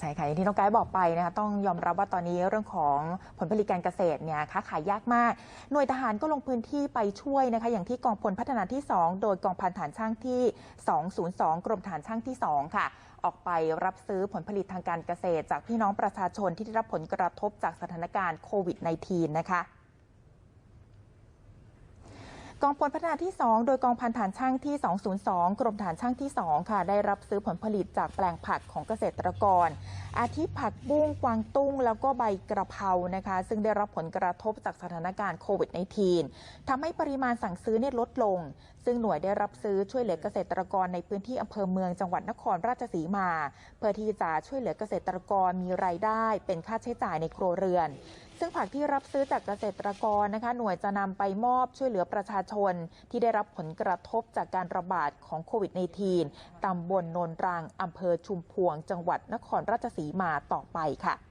ใช่ค่ะอย่างที่น้องไกด์บอกไปนะคะต้องยอมรับว่าตอนนี้เรื่องของผลผลิตการเกษตรเนี่ยค้าขายยากมาก หน่วยทหารก็ลงพื้นที่ไปช่วยนะคะ อย่างที่กองพลพัฒนาที่ 2 โดยกองพันฐานช่างที่ 202 กรมฐานช่างที่ 2 ค่ะ ออกไปรับซื้อผลผลิตทางการเกษตร จากพี่น้องประชาชนที่ได้รับผลกระทบจากสถานการณ์โควิด -19 นะคะ กองพลพัฒนาที่ 2 โดยกองพันฐานช่างที่ 202 กรมฐานช่างที่ 2 ค่ะ ได้รับซื้อผลผลิตจากแปลงผักของเกษตรกร อาทิผักบุ้งกวางตุ้ง แล้วก็ใบกระเพรานะคะ ซึ่งได้รับผลกระทบจากสถานการณ์โควิด -19 ทำให้ปริมาณสั่งซื้อเนี่ยลดลง ซึ่งหน่วยได้รับซื้อช่วยเหลือเกษตรกรในพื้นที่อำเภอเมืองจังหวัดนครราชสีมา เพื่อที่จะช่วยเหลือเกษตรกรมีรายได้ เป็นค่าใช้จ่ายในครัวเรือน ซึ่งผักที่รับซื้อจากเกษตรกรนะคะ หน่วยจะนำไปมอบช่วยเหลือประชาชน ที่ได้รับผลกระทบจากการระบาดของโควิด -19 ตำบลโนนรังอำเภอชุมพวง จังหวัดนครราชสีมาต่อไปค่ะ